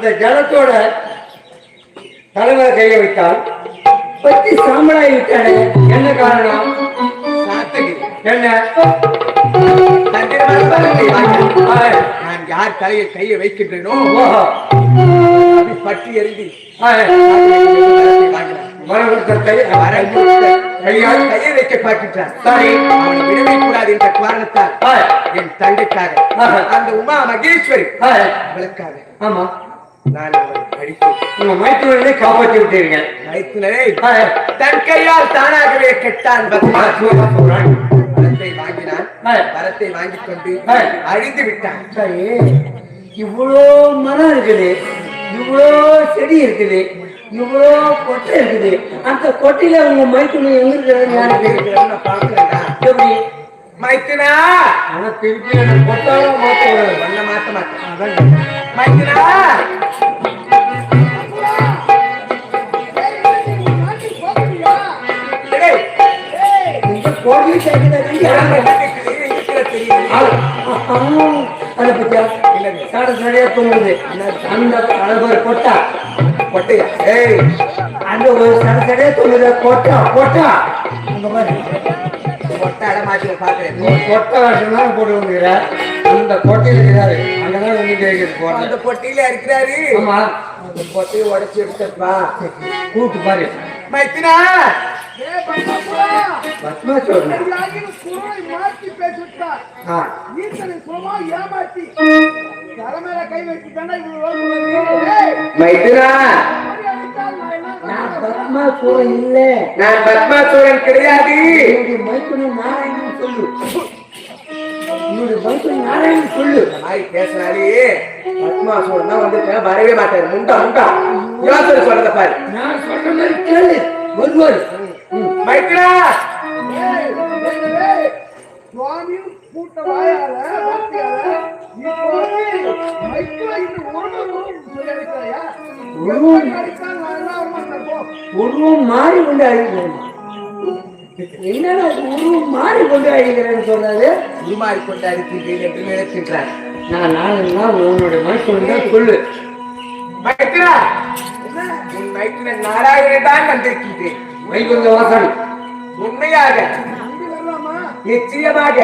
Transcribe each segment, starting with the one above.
அந்த ஜலத்தோட தலைவர் கையை வைத்தால் பத்தி சாம்பலாகி விட்டானே என்ன காரணம்? என்ன? நான் யார் தலையை கையை வைக்கின்றேனோ? பற்றி எறிந்து கையால் கையை வைக்க பார்க்கின்றான் அவனை விடவே கூடாது என்ற காரணத்தால் ஆ, என் தங்கைக்காக. அந்த உமா மகேஸ்வரி அவளுக்காக. ஆமா. நான் மைத்துனரை காப்பாற்றி விட்டீங்க மைத்துனரை தன் கையால் தானாகவே கெட்டான். வரத்தை வாங்கினான். வரத்தை வாங்கிக் கொண்டு. அழிந்து விட்டான். சரி. இவ்வளோ மரம் இருக்குது இவ்வளோ செடி இருக்குது இவ்வளோ கொட்டை இருக்குது. அந்த கொட்டையில உங்க மைத்துனை எங்க இருக்கிறாரு யாருக்கு இருக்கிறேன்னு நான் பார்க்கிறேன்டா. எப்படி? மைத்துனா! ஆனா திருப்பி கொட்டாலும் மாத்த மாட்டேன் அதை பத்தியா? சட சடையா தூங்குது அந்த அளவு கொட்டா. கொட்டையா? ஏய், அந்த ஒரு சட சடையா தூங்குது கொட்டா கொட்டா. அங்க பாரு கொட்டை அடமாட்டி பார்க்கிறேன். நீ. கொட்டை வேஷம்லாம் போட்டு வந்துக்கிற அந்த கொட்டையில் இருக்கிறாரு. அங்கதான் கேட்குது அந்த பொட்டியில இருக்கிறாரு. ஆமா. அந்த பொட்டையை உடைச்சு எடுத்துப்பா கூட்டு பாரு. மைத்துனா! மைத்துனா! நான் பத்மா சூரன் இல்ல. நான் பத்மாசூரன் கிடையாது. மைத்துனை நாராயணன் சொல்லு. என்னுடைய சொல்லு. இந்த மாதிரி பேசினாலே பத்மாசூரன் தான் வந்து வரவே மாட்டாரு முண்டா முண்டா. யோசனை சொல்றத பாரு. நான் சொல்ற மாதிரி கேளு. வருவார். சுவாமியும் கூட்ட வாயால உருவம் மாறி கொண்டு அழிக்கிறேன் என்னடா இது உருவம் மாறி கொண்டு அழிக்கிறேன்னு சொல்றாரு உருமாறி கொண்டு அடித்தீர்கள் என்று நினைக்கின்றார். நான் நாலு நாள் உன்னுடைய மைத்துனை தான் சொல்லு. மைத்ரா உன் மைத்திரன் நாராயணன் தான் வந்திருக்கின்றேன். வைகுந்த வாசன் உண்மையாக நிச்சயமாக.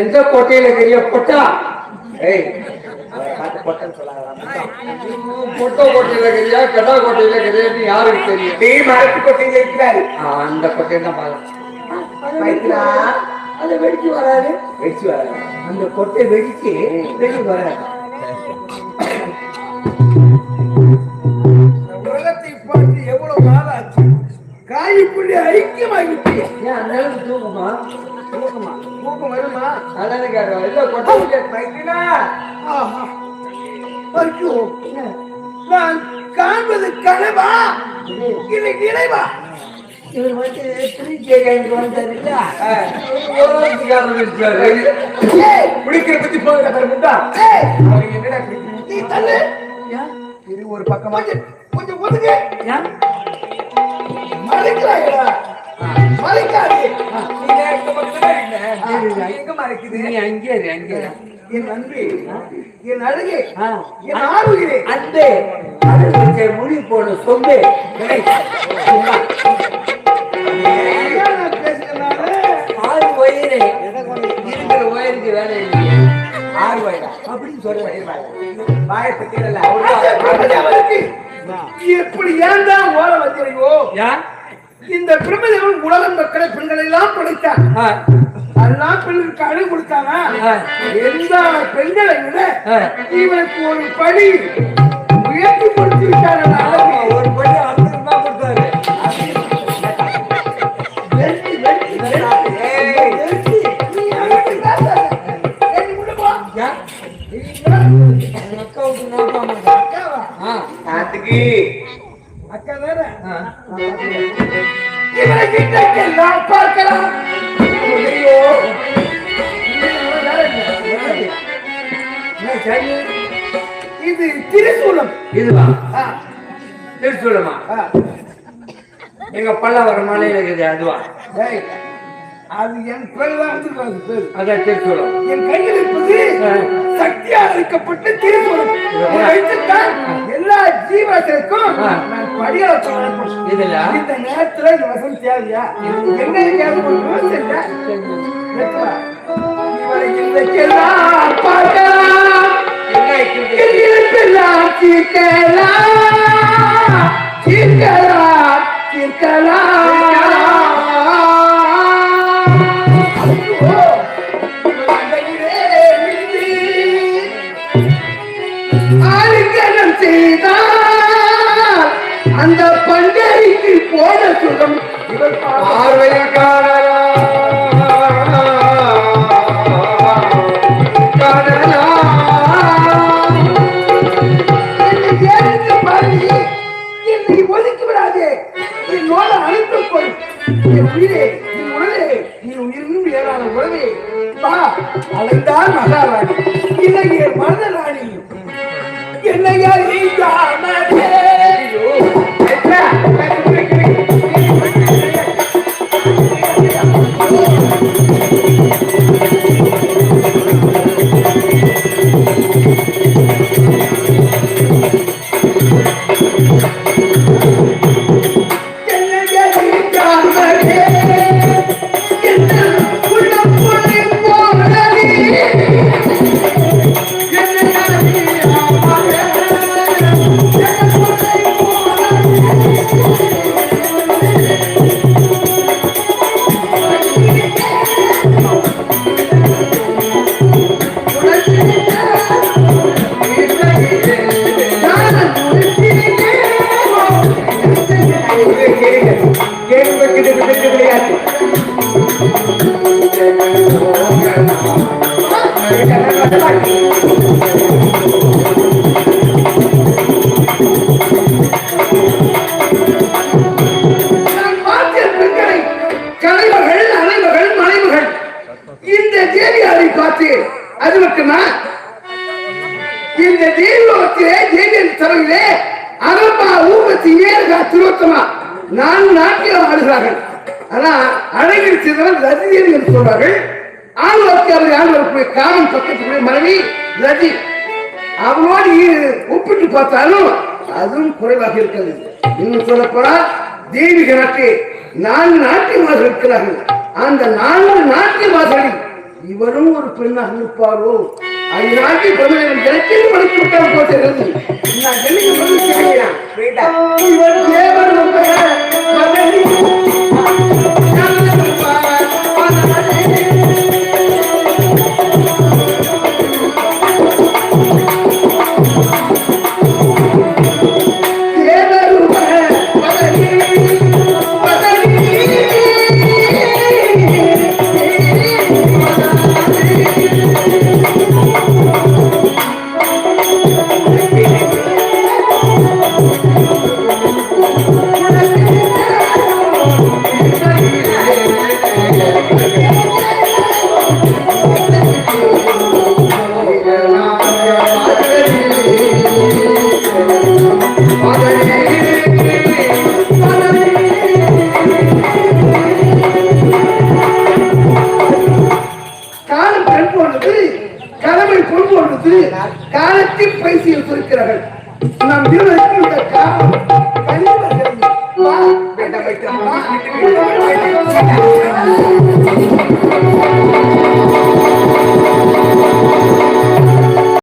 எந்த கோட்டையில தெரிய கொட்டா? ஏய். பொட்டோ கோட்டையில கிடையா கடா கோட்டையில கிடையாது யாருக்கு தெரியும்? நீ மரத்து கொட்டையில் இருக்கிறாரு. அந்த கோட்டையை தான் மைத்ரா அதை வெடிச்சு வராது. வெடிச்சு வர அந்த கொட்டை வெடிச்சு வெளியே வராது. இந்த உலகத்தை பார்த்து எவ்வளவு நாள் ஆச்சு காய் புள்ளி ஐக்கியமாகிட்டு ஏன் அந்த அளவுக்கு தூக்குமா? தூக்கமா? தூக்கம் வருமா? அதானே கேட்கறேன் இல்ல கொட்டை ஆஹா. ஐயோ. நான் காண்பது கனவா? இல்லை நினைவா? இவர் வந்து திருச்சிக்கு வந்தாரு இல்ல ஓரத்துக்காரர் இருக்காரு ஏய், குடிக்கிற பத்தி போகிற பாரு முண்டா ஏய், அவன் என்னடா? நீ தள்ளு? இது ஒரு பக்கமா. கொஞ்சம் ஒதுங்க? மறைக்கிறாயடா. மறைக்காதே. எங்க மறைக்குது? நீ அங்கே அங்கே. என் என் அழகே. என் அன்பே. நான் பேசுகிறேன் ஆறு வயிறு இருக்கிற வயிறுக்கு வேலை இல்லையே. ஆறு அப்படின்னு சொல்றேன் வாயத்தை அவருக்கு எப்படி ஏன் தான் ஓர வச்சிருக்கோ ஏன்? இந்த பிரபஞ்சம் உலகம் மக்களை பெண்களை எல்லாம் படைத்தார் ஆ, அதெல்லாம் பெண்களுக்கு அழகு கொடுத்தாங்க எல்லா பெண்களை விட. இவனுக்கு ஒரு படி உயர்த்தி கொடுத்து விட்டார் காத்துக்கு அக்கா? ஆ. இவனை கிட்டக்கெல்லாம் பார்க்கலாம் ஐயோ. வேற? இது திரிசூலம் இதுவா ஆ. எங்க பல்லவரம் மலையில இருக்குது அதுவா அது என் பேர் தான் வந்துருக்காது பேர். அதான் திருச்சூலம் என் கையில் இருப்பது. சக்தியால் அளிக்கப்பட்ட தீர்வு வைத்துத்தான் எல்லா ஜீவத்திற்கும். நான். இதுல இந்த நேரத்துல இந்த வசதி தேவையா? என்ன இன்றைக்கெல்லாம் பார்க்கலாம்? எல்லாம் தீர்க்கலாம். தீர்க்கலாம் தீர்க்கலாம். அந்த பண்டறிக்கு போன சுகம் பார்வையில் ஒதுக்கி விடாதே. என் உயிரே, என் உடலே, என் உயிரினும் மேலான உறவே. வா, அழைத்தால் மகாராணி. இல்லை, என் மனராணி. என்னை அறியாமலே. என்னை நான்கு நாட்டியம் ஆடுகிறார்கள். ஆனா அழகில் சிறவன் ரதி என்று சொல்வார்கள். ஆண்களுக்கு அவர் ஆண்களுக்கு காமன் பக்கத்துக்குரிய மனைவி லஜி அவனோடு ஒப்பிட்டு பார்த்தாலும் அதுவும் குறைவாக இருக்கிறது. இன்னும் சொல்ல போனா தெய்வீக நாட்டு நான்கு நாட்டியமாக இருக்கிறார்கள். அந்த நான்கு நாட்டியவாசலில் இவரும் ஒரு பெண்ணாக இருப்பாரோ அந்த நாட்டில் பெண்களின் ஜனத்தில் மணிக்கு விட்டால் போகிறது நான் என்னைக்கு கடமை பொன் காலத்தில் பைசியில் இருக்கிறார்கள் நம் இருவருக்கும் காலம் கண்டிப்பாக